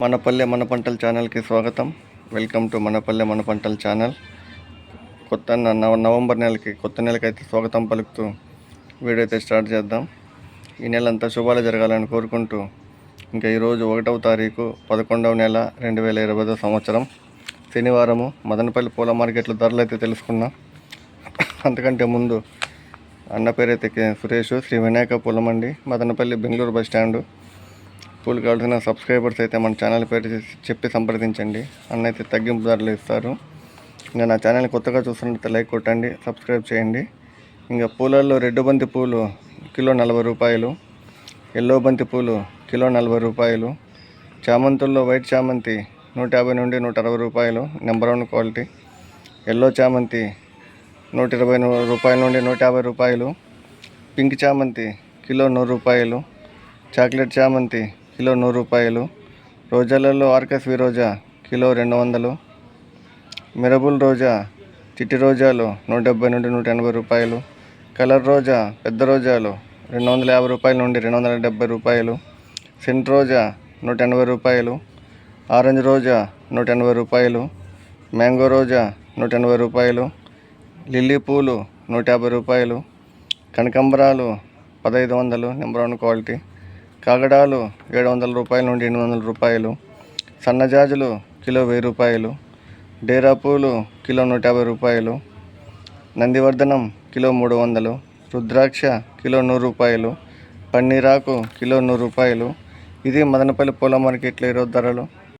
మనపల్లె మన పంటల ఛానల్కి స్వాగతం. వెల్కమ్ టు మనపల్లె మన పంటల ఛానల్. కొత్త నవ నవంబర్ నెలకి కొత్త నెలకి అయితే స్వాగతం పలుకుతూ వీడియో అయితే స్టార్ట్ చేద్దాం. ఈ నెల అంతా శుభాలు జరగాలని కోరుకుంటూ ఇంకా ఈరోజు ఒకటవ తారీఖు పదకొండవ నెల రెండు వేల ఇరవై సంవత్సరం. శనివారము మదనపల్లి పూల మార్కెట్లో ధరలు అయితే తెలుసుకున్నాం. అంతకంటే ముందు అన్న పేరైతే కే- సురేష్ శ్రీ వినాయక పూలమండి మదనపల్లి బెంగళూరు బస్ స్టాండు పూలు కావాల్సిన సబ్స్క్రైబర్స్ అయితే మన ఛానల్ పేరు చెప్పి సంప్రదించండి. అన్న అయితే తగ్గింపు ధరలు ఇస్తారు. ఇంకా నా ఛానల్ కొత్తగా చూస్తున్నట్టు లైక్ కొట్టండి సబ్స్క్రైబ్ చేయండి. ఇంకా పూలల్లో రెడ్ బంతి పూలు కిలో నలభై రూపాయలు ఎల్లో బంతి పూలు కిలో నలభై రూపాయలు చామంతుల్లో వైట్ చామంతి నూట యాభై నుండి నూట అరవై రూపాయలు నెంబర్ వన్ క్వాలిటీ ఎల్లో చామంతి నూట ఇరవై రూపాయల నుండి నూట యాభై రూపాయలు పింక్ చామంతి కిలో నూరు రూపాయలు చాక్లెట్ చామంతి కిలో నూరు రూపాయలు. రోజాలలో ఆర్కస్ రోజా కిలో రెండు వందలు. మిరబుల్ రోజా చిట్టి రోజాలు నూట డెబ్బై నుండి నూట ఎనభై రూపాయలు. కలర్ రోజా పెద్ద రోజాలు రెండు వందల యాభై రూపాయల నుండి రెండు వందల డెబ్బై రూపాయలు. సెంట్ రోజా నూట ఎనభై రూపాయలు. ఆరెంజ్ రోజా నూట ఎనభై రూపాయలు. మ్యాంగో రోజా నూట ఎనభై రూపాయలు. లిల్లీ పూలు నూట యాభై రూపాయలు. కనకంబరాలు పదహైదు వందలు నెంబర్ వన్ క్వాలిటీ. కాగడాలు ఏడు వందల రూపాయల నుండి ఎనిమిది వందల రూపాయలు సన్నజాజులు కిలో వెయ్యి రూపాయలు డేరా పూలు కిలో నూట యాభై రూపాయలు నందివర్ధనం కిలో మూడు వందలు రుద్రాక్ష కిలో నూరు రూపాయలు పన్నీరాకు కిలో నూరు రూపాయలు. ఇది మదనపల్లి పూల మార్కెట్లో ఈరోజు ధరలు.